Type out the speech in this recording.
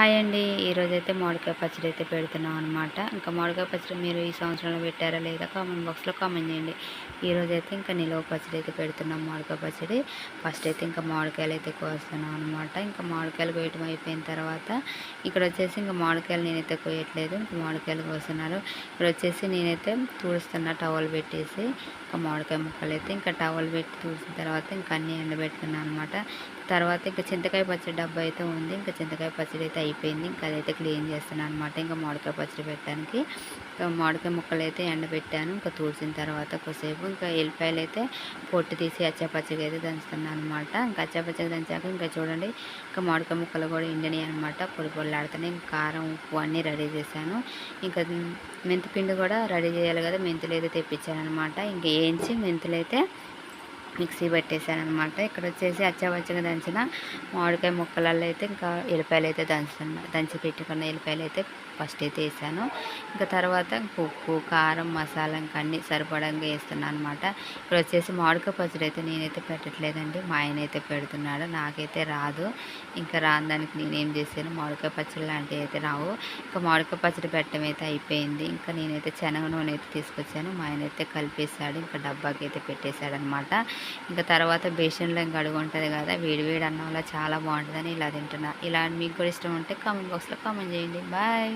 Hi అండి. ఈరోజు అయితే మామిడికాయ పచ్చడి అయితే పెడుతున్నాం అనమాట ఇంకా మామిడికాయ పచ్చడి మీరు ఈ సంవత్సరంలో పెట్టారా లేదా కామెంట్ బాక్స్లో కామెంట్ చేయండి. ఈరోజు అయితే ఇంకా నిలువ పచ్చడి అయితే పెడుతున్నాం మామిడికాయ పచ్చడి. ఫస్ట్ అయితే ఇంకా మామిడికాయలు అయితే కోస్తున్నాం అనమాట ఇంకా మామిడికాయలు కోయటం అయిపోయిన తర్వాత ఇక్కడ వచ్చేసి ఇంకా మామిడికాయలు నేనైతే కోయట్లేదు. ఇంకా మామిడికాయలు కోస్తున్నారు. ఇక్కడ వచ్చేసి నేనైతే తుడుస్తున్నా టవల్ పెట్టేసి ఇంకా మామిడికాయ ముక్కలు అయితే ఇంకా టవల్ పెట్టి తూసిన తర్వాత ఇంకా అన్నీ ఎండబెట్టుకున్నాను అనమాట తర్వాత ఇంకా చింతకాయ పచ్చడి డబ్బా అయితే ఉంది. ఇంకా చింతకాయ పచ్చడి అయితే అయిపోయింది. ఇంకా అదైతే క్లీన్ చేస్తున్నాను అనమాట ఇంకా మామిడికాయ పచ్చడి పెట్టడానికి ఇంకా మామిడికాయ ముక్కలు అయితే ఎండబెట్టాను. ఇంకా తూసిన తర్వాత కొద్దిసేపు ఇంకా ఎల్లిపాయలు అయితే పొట్టు తీసి అచ్చాపచ్చగా అయితే దంచుతున్నాను అనమాట ఇంకా అచ్చాపచ్చగా దంచాక ఇంకా చూడండి ఇంకా మామిడికాయ ముక్కలు కూడా ఎండినాయి అనమాట పొడి పొడిలాడుతున్నాయి. ఇంకా కారం ఉప్పు అన్నీ రెడీ చేశాను. ఇంకా మెంతిపిండి కూడా రెడీ చేయాలి కదా. మెంతులు అయితే తెప్పించాను అనమాట ఇంకా వేయించి మెంతులు అయితే మిక్సీ పెట్టేశాను అనమాట ఇక్కడ వచ్చేసి అచ్చవచ్చగా దంచిన మామిడికాయ ముక్కలలో అయితే ఇంకా ఎల్లిపాయలు అయితే దంచుతున్నా దంచి పెట్టుకున్న ఎల్లిపాయలు అయితే ఫస్ట్ అయితే వేసాను. ఇంకా తర్వాత ఉప్పు కారం మసాలా ఇంకా అన్నీ సరిపడంగా వేస్తున్నాను అనమాట ఇక్కడ వచ్చేసి మామిడికాయ పచ్చడి అయితే నేనైతే పెట్టట్లేదండి. మా ఆయన అయితే పెడుతున్నాడు. నాకైతే రాదు. ఇంకా రాని దానికి నేనేం చేశాను? మామిడికాయ పచ్చడి లాంటివి అయితే రావు. ఇంకా మామిడికాయ పచ్చడి పెట్టడం అయితే అయిపోయింది. ఇంకా నేనైతే శనగ నూనె అయితే తీసుకొచ్చాను. మా ఆయన అయితే కలిపేశాడు. ఇంకా డబ్బాకి అయితే పెట్టేశాడు అనమాట ఇంకా తర్వాత బేషన్లో ఇంకా అడుగు ఉంటుంది కదా వేడి వేడి అన్నంలో చాలా బాగుంటుందని ఇలా తింటున్నా. ఇలా మీకు కూడా ఇష్టం ఉంటే కామెంట్ బాక్స్లో కామెంట్ చేయండి. బాయ్